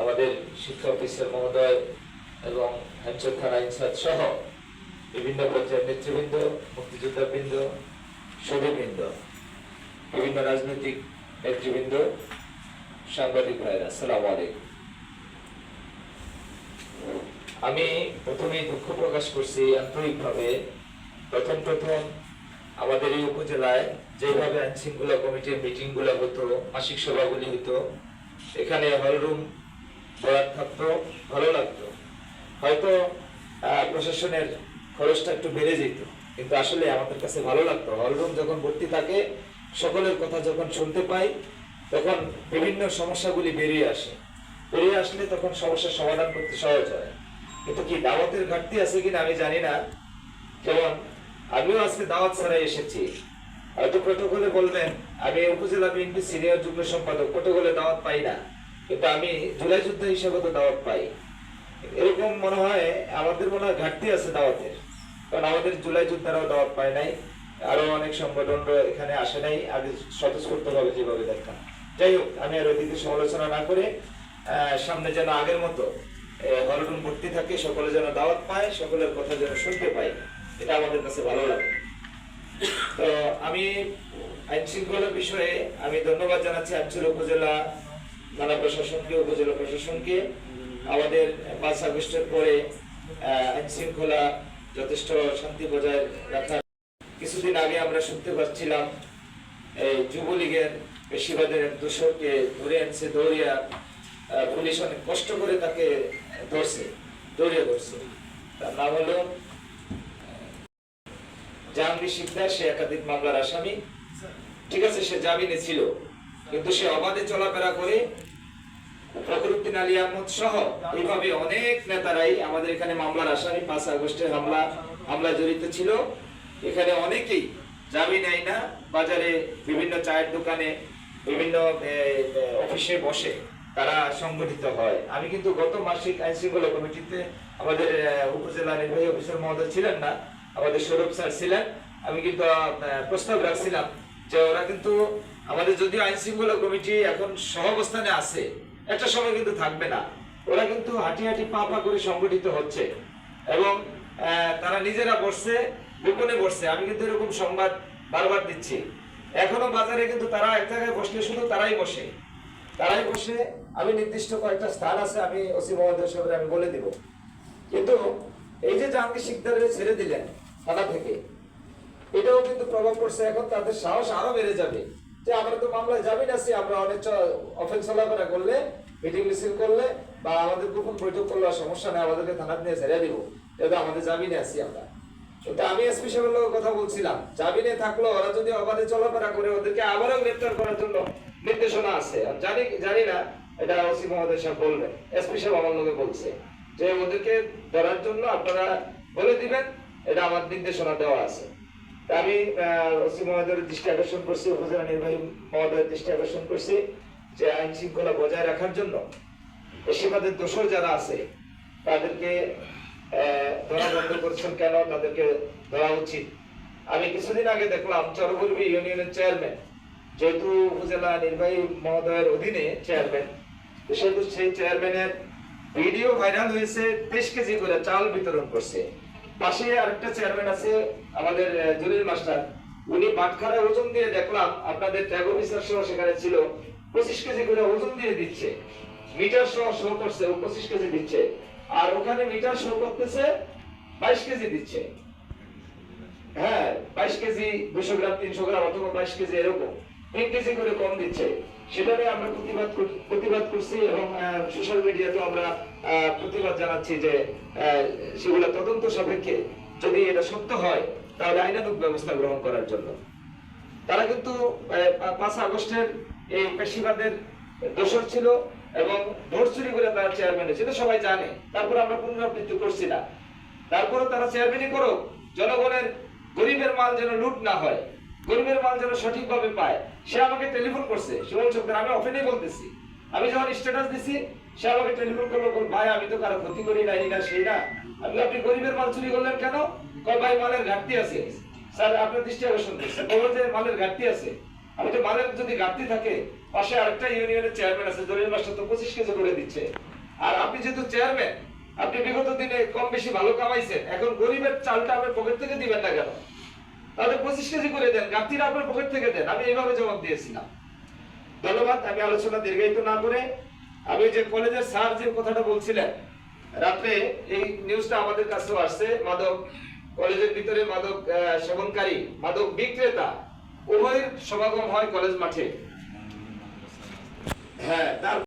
আমাদের শিক্ষা মহোদয় এবং থানা ইনচার্জ সহ বিভিন্ন পর্যায়ের নেতৃবৃন্দ বিভিন্ন রাজনৈতিক নেতৃবৃন্দ, সাংবাদিক ভাইরা আলাইকুম। আমি প্রথমেই দুঃখ প্রকাশ করছি আন্তরিকভাবে প্রথম প্রথম আমাদের এই উপজেলায় যেভাবে আইন শৃঙ্খলা কমিটির মিটিংগুলো হতো, মাসিক সভাগুলি হতো, এখানে হলরুম থাকতো, ভালো লাগতো। হয়তো প্রশাসনের খরচটা একটু বেড়ে যেত, কিন্তু আসলে আমাদের কাছে ভালো লাগতো। হলরুম যখন ভর্তি থাকে, সকলের কথা যখন শুনতে পাই, তখন বিভিন্ন সমস্যাগুলি বেরিয়ে আসে। বেরিয়ে আসলে তখন সমস্যার সমাধান করতে সহজ হয়। কিন্তু কি দাওয়াতের ঘাটতি আছে কিনা আমি জানি না। যেমন আমিও আজকে দাওয়াত ছাড়াই এসেছি। হয়তো প্রটোকলে বলবেন আমি উপজেলা বিএনপি সিনিয়র যুগ্ম সম্পাদক প্রটোকলে দাওয়াত পাই না। কিন্তু আমি জুলাই যুদ্ধ হিসেবে তো দাওয়াত পাই। এরকম মনে হয় আমাদের মনে হয় ঘাটতি আছে দাওয়াতের। কারণ আমাদের জুলাই যোদ্ধারাও দাওয়াত পায় নাই। আরও অনেক সংগঠন এখানে আসে নাই। আগে স্বতঃস্ফূর্ত ভাবে যেভাবে দেখা যাই হোক, আমি আর ওইদিকে সমালোচনা না করে সামনে যেন আগের মতো হলরুম ভর্তি থাকে, সকলে যেন দাওয়াত পায়, সকলের কথা যেন শুনতে পাই এটা আমাদের কাছে ভালো লাগে। তো আমি আইন শৃঙ্খলার বিষয়ে আমি ধন্যবাদ জানাচ্ছি আঞ্চল উপজেলা থানা প্রশাসনকে, উপজেলা প্রশাসনকে। আমাদের পাঁচ আগস্টের পরে আইন শৃঙ্খলা যথেষ্ট শান্তি বজায় রাখার কিছুদিন আগে আমরা শুনতে পাচ্ছিলাম, এই যুবলীগের বেশিরভাগের এক দোষরকে ধরে আনছে দৌড়িয়া পুলিশ অনেক কষ্ট করে তাকে ধরছে, দৌড়িয়া ধরছে। তার নাম হলো জাহাঙ্গীর শিকদার, সে একাধিক মামলার আসামি। ঠিক আছে, সে জামিনে ছিল। কিন্তু সে অবাধে চলাফেরা করে ফখরুদ্দিন আলী আহমদ সহ এইভাবে অনেক নেতারাই আমাদের এখানে মামলার আসামি, পাঁচ আগস্টের হামলা হামলা জড়িত ছিল। এখানে অনেকেই জামিন নেয় না, বাজারে বিভিন্ন চায়ের দোকানে, বিভিন্ন অফিসে বসে তারা সংগঠিত হয়। আমি কিন্তু গত মাসিক আইন শৃঙ্খলা কমিটিতে আমাদের উপজেলা নির্বাহী অফিসার মহোদয় ছিলেন না। আমাদের সৌরভ স্যার ছিলেন। আমি কিন্তু প্রস্তাব রাখছিলাম যে ওরা কিন্তু আমাদের যদিও আইন শৃঙ্খলা কমিটি এখন সহাবস্থানে আছে, একটা সময় কিন্তু থাকবে না। ওরা কিন্তু হাঁটি হাঁটি পা পা করে সংগঠিত হচ্ছে এবং তারা নিজেরা বসছে, গোপনে বসছে। আমি কিন্তু এরকম সংবাদ বারবার দিচ্ছি। এখনও বাজারে কিন্তু তারা এক জায়গায় বসলে শুধু তারাই বসে। তারাই বসে, আমি নির্দিষ্ট কয়েকটা স্থান আছে, আমি ওসি সাহেবের আমি বলে দিব। কিন্তু এই যে জাহাঙ্গীর শিকদারের ছেড়ে দিলেন থানা থেকে। এটাও কিন্তু প্রভাব পড়ছে এখন তাদের সাহস আরও বেড়ে যাবে। যে আমরা তো মামলায় জামিন আছি আমরা অনেক অফেন্স চলাফেরা করলে মিটিং মিছিল করলে, বা আমাদের গোপন বৈঠক করলে সমস্যা নেই, আমাদেরকে থানা নিয়ে ছেড়ে দিব। যেহেতু আমাদের জামিনে আছি আমরা। কিন্তু আমি এসপি সাহেবের লোক কথা বলছিলাম। জামিনে থাকল, ওরা যদি অবাধে চলাফেরা করে, ওদেরকে আবারও গ্রেপ্তার করার জন্য নির্দেশনা আছে। আর জানি জানি না, এটা ওসি মহোদয় সাহেব বলবেন এসপি সাহেব আমার লোকে বলছে। যে ওদেরকে ধরার জন্য আপনারা বলে দিবেন এটা আমার নির্দেশনা দেওয়া আছে। আমি ওসি মহোদয়ের দৃষ্টি আকর্ষণ করছি, উপজেলা নির্বাহী মহোদয়ের দৃষ্টি আকর্ষণ করছি যে আইন শৃঙ্খলা বজায় রাখার জন্য বেশিরভাগের দোষর যারা আছে, তাদেরকে ধরা বন্ধ করছেন কেন? তাদেরকে ধরা উচিত। আমি কিছুদিন আগে দেখলাম চরবর্বী ইউনিয়নের চেয়ারম্যান, যেহেতু উপজেলা নির্বাহী মহোদয়ের অধীনে চেয়ারম্যান সেহেতু সেই চেয়ারম্যানের ভিডিও ভাইরাল হয়েছে তেইশ কেজি করে চাল বিতরণ করছে। পাশে আরেকটা চেয়ারম্যান আছে, আমাদের জলিল মাস্টার। উনি বাটখারা ওজন দিয়ে দেখলাম, আপনাদের ট্যাগ অফিসার সহ সেখানে ছিল। পঁচিশ কেজি করে ওজন দিয়ে দিচ্ছে। মিটার সহ শো করছে, ও পঁচিশ কেজি দিচ্ছে। আর ওখানে মিটার শো করতেছে, বাইশ কেজি দিচ্ছে। হ্যাঁ বাইশ কেজি, দুশো গ্রাম, তিনশো গ্রাম অথবা বাইশ কেজি এরকম। তিন কেজি করে কম দিচ্ছে। সেটা আমরা প্রতিবাদ প্রতিবাদ করছি এবং সোশ্যাল মিডিয়াতে আমরা প্রতিবাদ জানাচ্ছি যে সেগুলো তদন্ত সাপেক্ষে যদি এটা সত্য হয়, তাহলে আইনানুগ ব্যবস্থা গ্রহণ করার জন্য। তারা কিন্তু পাঁচ আগস্টের এই পেশিবাদের দোষর ছিল এবং ভোট চুরি করে তারা চেয়ারম্যান সেটা সবাই জানে। তারপর আমরা পুনরাবৃত্তি করছি না। তারপরে তারা চেয়ারম্যানই করুক, জনগণের গরিবের মাল যেন লুট না হয়। গরিবের মাল যেন সঠিকভাবে পায়। সে আমাকে টেলিফোন করছে। সুমন সরকার আমি অফেনেই বলতেছি। আমি যখন স্ট্যাটাস দিছি, সে আমাকে টেলিফোন করল ভাই, আমি তো কারও ক্ষতি করি না এই না সেই না। আমি আপনি গরিবের মাল চুরি করলেন কেন? কয়, ভাই, মালের ঘাটতি আছে। স্যার, আপনার দৃষ্টি আকর্ষণ করছে। বলব যে, মালের ঘাটতি আছে। আমি তো মালের যদি ঘাটতি থাকে, পাশে আরেকটা ইউনিয়নের চেয়ারম্যান আছে, দলিল মাস্টার তো পঁচিশ কেজি করে দিচ্ছে। আর আপনি যেহেতু চেয়ারম্যান আপনি বিগত দিনে কম বেশি ভালো কামাইছেন, এখন গরিবের চালটা আপনার পকেট থেকে দিবেন না কেন? তাহলে পঁচিশ কেজি করে দেন ঘাটতিটা আপনার পকেট থেকে দেন। আমি এইভাবে জবাব দিয়েছিলাম। ধন্যবাদ, আমি আলোচনা দীর্ঘায়িত না করে আমি যে কলেজের স্যার যে কথাটা বলছিলেন, রাত্রে এই নিউজটা আমাদের কাছেও আসছে। মাদক, কলেজের ভিতরে মাদক সেবনকারী, মাদক বিক্রেতা, উভয়ের সমাগম হয় কলেজ মাঠে। হ্যাঁ তার